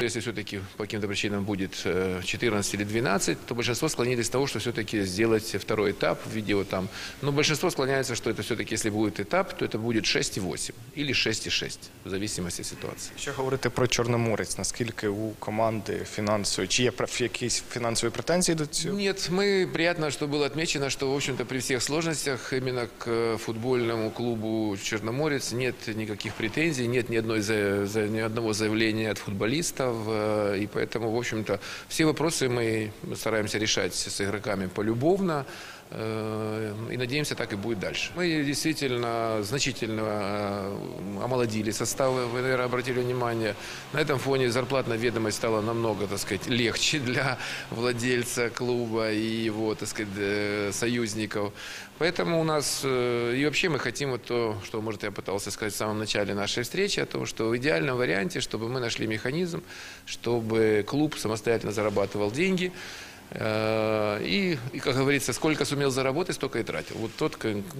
Если все-таки по каким-то причинам будет э, 14 или 12, то большинство склонились к того, что все-таки сделать второй этап в виде вот там. Но большинство склоняется, что это все-таки, если будет этап, то это будет 6,8 или 6,6, в зависимости от ситуации. Якщо говорити про Чорноморець, наскільки у команди фінансової, чи є пр- якісь фінансові претензії до цього? Нет, мы приятно, что было отмечено, что, в общем-то, при всех сложностях именно к э, футбольному клубу Черноморец нет никаких претензий, нет ни, одной, за- за- ни одного заявления от футболистов, э, и поэтому, в общем-то, все вопросы мы стараемся решать с игроками полюбовно, и надеемся, так и будет дальше. Мы действительно значительно э, омолодили составы, вы, наверное, обратили внимание. На этом фоне зарплатная ведомость стала намного, так сказать, легче для владельца клуба и его, так сказать, э, союзников. Поэтому у нас, э, и вообще мы хотим вот то, что, может, я пытался сказать в самом начале нашей встречи, о том, что в идеальном варианте, чтобы мы нашли механизм, чтобы клуб самостоятельно зарабатывал деньги, Э, И, и, как говорится, сколько сумел заработать, столько и тратил. Вот тот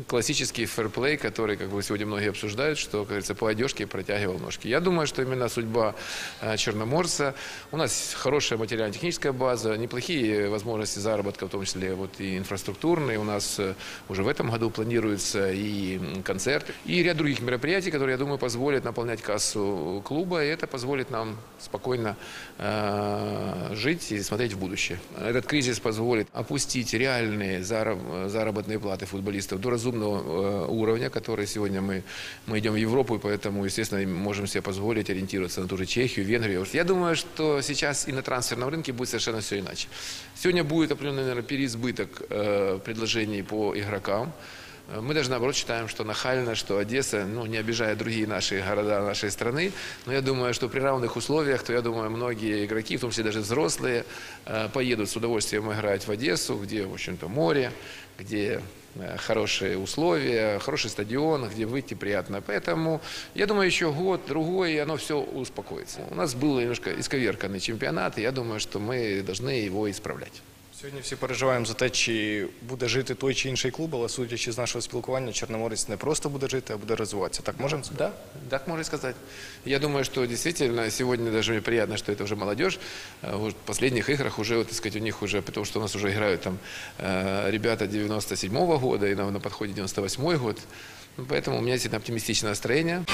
классический фэрплей, который, как бы сегодня многие обсуждают, что, как говорится, по одежке протягивал ножки. Я думаю, что именно судьба э, Черноморца. У нас хорошая материально-техническая база, неплохие возможности заработка, в том числе вот и инфраструктурные. У нас э, уже в этом году планируются и м, концерты, и ряд других мероприятий, которые, я думаю, позволят наполнять кассу клуба, и это позволит нам спокойно э, жить и смотреть в будущее. Этот кризис позволит опустить реальные зараб- заработные платы футболистов до разумного э, уровня, который сегодня мы, мы идем в Европу, и поэтому, естественно, можем себе позволить ориентироваться на ту же Чехию, Венгрию. Я думаю, что сейчас и на трансферном рынке будет совершенно все иначе. Сегодня будет определенный, наверное, переизбыток э, предложений по игрокам. Э, Мы даже наоборот считаем, что нахально, что Одесса, ну, не обижая другие наши города нашей страны, но я думаю, что при равных условиях, то я думаю, многие игроки, в том числе даже взрослые, э, поедут с удовольствием играть в Одессу, где, в общем-то, море, где э, хорошие условия, хороший стадион, где выйти приятно. Поэтому, я думаю, еще год, другой, и оно все успокоится. У нас был немножко исковерканный чемпионат, и я думаю, что мы должны его исправлять. Сьогодні всі переживаємо за те, чи буде жити той чи інший клуб, але судячи з нашого спілкування, Чорноморець не просто буде жити, а буде розвиватися. Так можемо сказати? Да, так можно сказать. Я думаю, что действительно сегодня даже мне приятно, что это уже молодежь. Э, вот В последних играх уже, вот, так сказать, у них уже, потому что у нас уже играют там э, ребята 97-го года и на, на подходе 98-й год. Ну, Поэтому у меня действительно оптимистичное настроение.